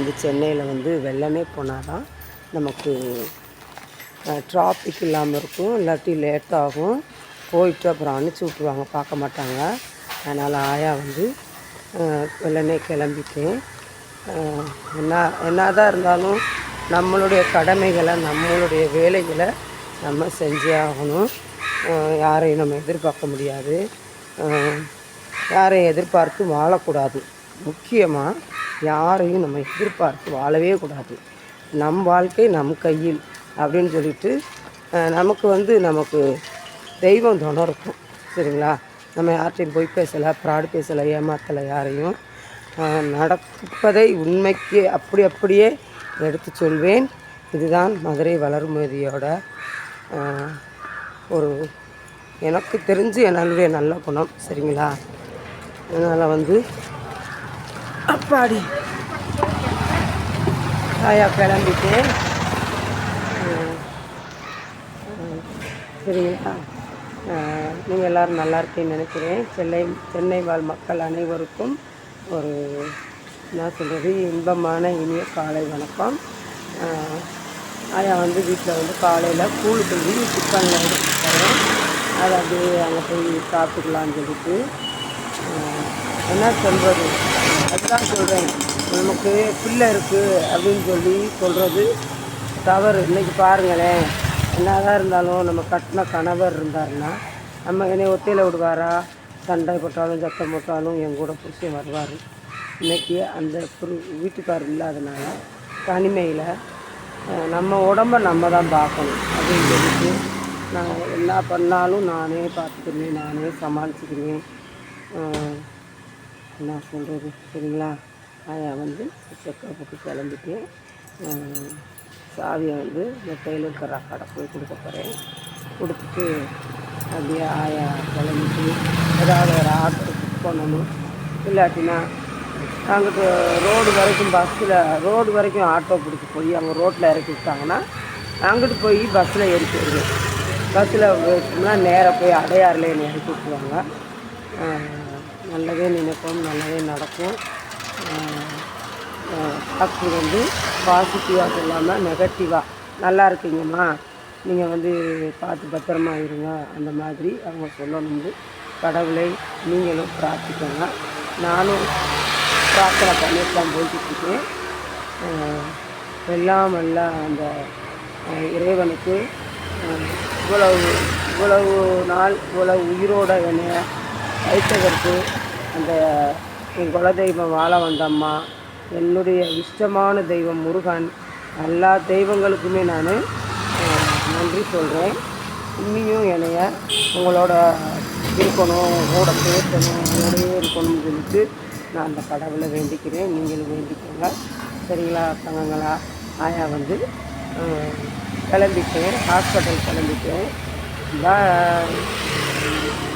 வந்து சென்னையில் வந்து வெள்ளமே போனாதான் நமக்கு டிராஃபிக் இல்லாமல் இருக்கும். இல்லாட்டி லேட் ஆகும். போயிட்டு அப்புறம் அனுப்பிச்சி விட்ருவாங்க பார்க்க மாட்டாங்க. அதனால் ஆயா வந்து வெள்ளனே கிளம்பிட்டேன். என்ன என்ன என்னதான் இருந்தாலும் நம்மளுடைய கடமைகளை நம்மளுடைய வேலைகளை நம்ம செஞ்சே ஆகணும். யாரையும் நம்ம எதிர்பார்க்க முடியாது. யாரையும் எதிர்பார்த்து வாழக்கூடாது. முக்கியமாக யாரையும் நம்ம எதிர்பார்த்து வாழவே கூடாது. நம் வாழ்க்கை நம் கையில் அப்படின்னு சொல்லிட்டு நமக்கு வந்து நமக்கு தெய்வம் துணை இருக்கும். சரிங்களா? நம்ம யார்கிட்டையும் போய் பேசலை ப்ராடு பேசலை ஏமாத்தலை யாரையும். நடப்பதை உண்மைக்கு அப்படி அப்படியே எடுத்து சொல்வேன். இதுதான் மதுரை வளர்மதியோட ஒரு எனக்கு தெரிஞ்சு என்னுடைய நல்ல குணம். சரிங்களா? அதனால் வந்து அப்பாடி. ஆயா கிளம்பிட்டேன் சரிங்களா? நீங்கள் எல்லோரும் நல்லா இருக்கீங்கன்னு நினைக்கிறேன். சென்னை சென்னை வாழ் மக்கள் அனைவருக்கும் ஒரு என்ன சொல்கிறது இன்பமான இனிய காலை வணக்கம். ஆயா வந்து வீட்டில் வந்து காலையில் கூழ் பண்ணி சிக்கனில் எடுத்து தரேன். அதை அப்படியே அங்கே போய் சாப்பிட்டுக்கலான்னு சொல்லிட்டு என்ன சொல்கிறது அதுதான் சொல்கிறேன் நமக்கு பிள்ளை இருக்குது அப்படின்னு சொல்லி சொல்கிறது தவறு. இன்னைக்கு பாருங்களேன். என்னதான் இருந்தாலும் நம்ம கட்டின கணவர் இருந்தாருன்னா நம்ம என்னை ஒத்தையில் விடுவாரா? சண்டை போட்டாலும் சத்தம் போட்டாலும் என் கூட புருஷன் வருவார். இன்னைக்கு அந்த புரு வீட்டுக்கார் இல்லாதனால தனிமையில் நம்ம உடம்ப நம்ம தான் பார்க்கணும். அப்படின்னு சொல்லிட்டு நான் என்ன பண்ணாலும் நானே பார்த்துக்குருவேன் நானே சமாளிச்சுக்குருவேன் என்ன சொல்கிறது சரிங்களா? ஆயா வந்து செக்கப்புக்கு கிளம்பிட்டு சாவியை வந்து இந்த டெய்லர் கடை கடை போய் கொடுக்க போகிறேன் கொடுத்துட்டு அப்படியே ஆயா கிளம்பிட்டு ஏதாவது ஒரு ஆட்டோ பண்ணணும் இல்லாட்டினா அங்கிட்டு ரோடு வரைக்கும் பஸ்ஸில் ரோடு வரைக்கும் ஆட்டோ பிடிச்சி போய் அவங்க ரோட்டில் இறக்கி விட்டாங்கன்னா அங்கிட்டு போய் பஸ்ஸில் ஏறி போயிடுவேன் பஸ்ஸில் போயிட்டோம்னா நேராக போய் அடையாறில் என்னை இறக்கி விட்டுருவாங்க. நல்லதே நினைப்போம் நல்லதே நடக்கும். டாக்டர் வந்து பாசிட்டிவாக சொல்லாமல் நெகட்டிவாக நல்லா இருக்கீங்கம்மா. நீங்கள் வந்து பார்த்து பத்திரமா இருங்க. அந்த மாதிரி அவங்க சொல்லணும்னு கடவுளை நீங்களும் பிரார்த்திக்கோங்க. நானும் பிரார்த்தனை பண்ணிட்டு தான் போய்கிட்டு எல்லாம் வல்ல அந்த இறைவனுக்கு இவ்வளவு இவ்வளவு நாள் இவ்வளவு உயிரோட என்னை வைத்ததற்கு அந்த என் குலதெய்வம் வாழ வந்தம்மா. என்னுடைய இஷ்டமான தெய்வம் முருகன். எல்லா தெய்வங்களுக்குமே நான் நன்றி சொல்கிறேன் இன்னியும் என்னைய உங்களோட இருக்கணும் உங்களோட பேசணும் உங்களோடயே இருக்கணும்னு சொல்லிட்டு நான் அந்த கடவுளை வேண்டிக்கிறேன். நீங்களும் வேண்டிக்கோங்க. சரிங்களா தங்கங்களா? ஆயா வந்து கிளம்பிட்டேன். ஹாஸ்பிட்டல் கிளம்பிட்டேன். பாய்.